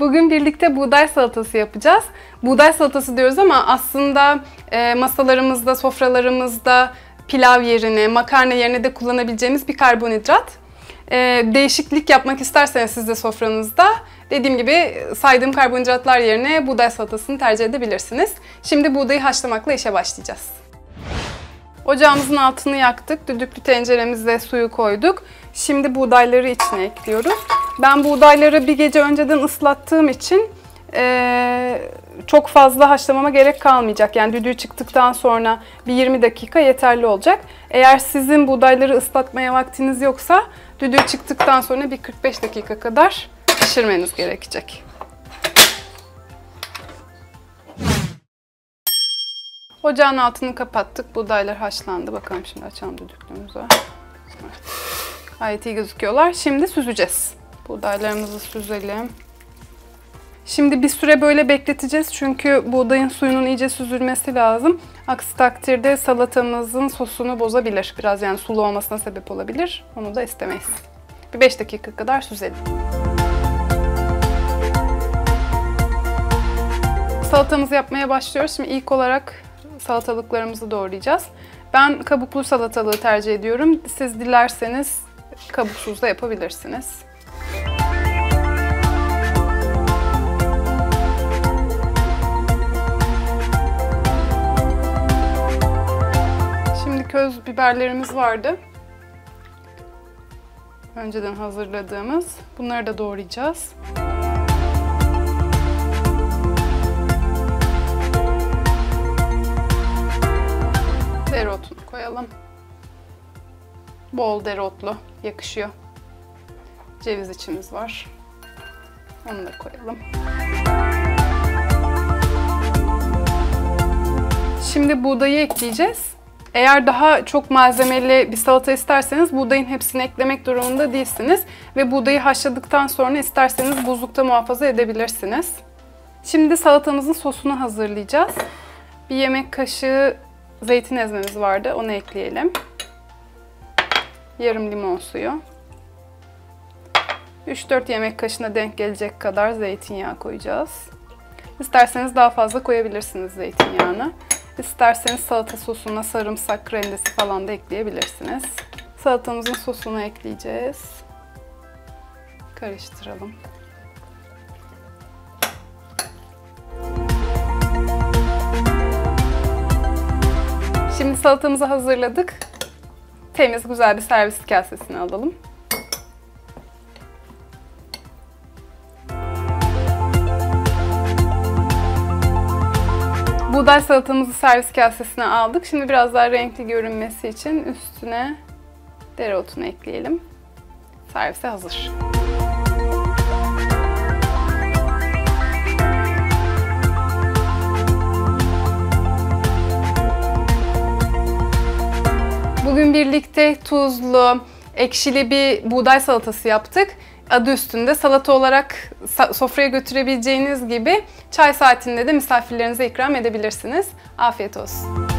Bugün birlikte buğday salatası yapacağız. Buğday salatası diyoruz ama aslında e, masalarımızda, sofralarımızda pilav yerine, makarna yerine de kullanabileceğimiz bir karbonhidrat. E, değişiklik yapmak isterseniz siz de sofranızda dediğim gibi saydığım karbonhidratlar yerine buğday salatasını tercih edebilirsiniz. Şimdi buğdayı haşlamakla işe başlayacağız. Ocağımızın altını yaktık. Düdüklü tenceremize suyu koyduk. Şimdi buğdayları içine ekliyoruz. Ben buğdayları bir gece önceden ıslattığım için e, çok fazla haşlamama gerek kalmayacak. Yani düdüğü çıktıktan sonra bir 20 dakika yeterli olacak. Eğer sizin buğdayları ıslatmaya vaktiniz yoksa düdüğü çıktıktan sonra bir 45 dakika kadar pişirmeniz gerekecek. Ocağın altını kapattık. Buğdaylar haşlandı. Bakalım şimdi açalım düdüklüğümüzü. Gayet iyi gözüküyorlar. Şimdi süzeceğiz. Buğdaylarımızı süzelim. Şimdi bir süre böyle bekleteceğiz çünkü buğdayın suyunun iyice süzülmesi lazım. Aksi takdirde salatamızın sosunu bozabilir. Biraz yani sulu olmasına sebep olabilir. Onu da istemeyiz. Bir 5 dakika kadar süzelim. Salatamızı yapmaya başlıyoruz. Şimdi ilk olarak salatalıklarımızı doğrayacağız. Ben kabuklu salatalığı tercih ediyorum. Siz dilerseniz kabuksuz da yapabilirsiniz. Köz biberlerimiz vardı. Önceden hazırladığımız. Bunları da doğrayacağız. Dereotunu koyalım. Bol dereotlu yakışıyor. Ceviz içimiz var. Onu da koyalım. Şimdi buğdayı ekleyeceğiz. Eğer daha çok malzemeli bir salata isterseniz buğdayın hepsini eklemek durumunda değilsiniz. Ve buğdayı haşladıktan sonra isterseniz buzlukta muhafaza edebilirsiniz. Şimdi salatamızın sosunu hazırlayacağız. Bir yemek kaşığı zeytin ezmemiz vardı. Onu ekleyelim. Yarım limon suyu. 3-4 yemek kaşığına denk gelecek kadar zeytinyağı koyacağız. İsterseniz daha fazla koyabilirsiniz zeytinyağını. İsterseniz salata sosuna sarımsak rendesi falan da ekleyebilirsiniz. Salatamızın sosunu ekleyeceğiz. Karıştıralım. Şimdi salatamızı hazırladık. Temiz güzel bir servis kasesine alalım. Buğday salatamızı servis kasesine aldık. Şimdi biraz daha renkli görünmesi için üstüne dereotunu ekleyelim. Servise hazır. Bugün birlikte tuzlu, ekşili bir buğday salatası yaptık. Adı üstünde salata olarak sofraya götürebileceğiniz gibi çay saatinde de misafirlerinize ikram edebilirsiniz. Afiyet olsun.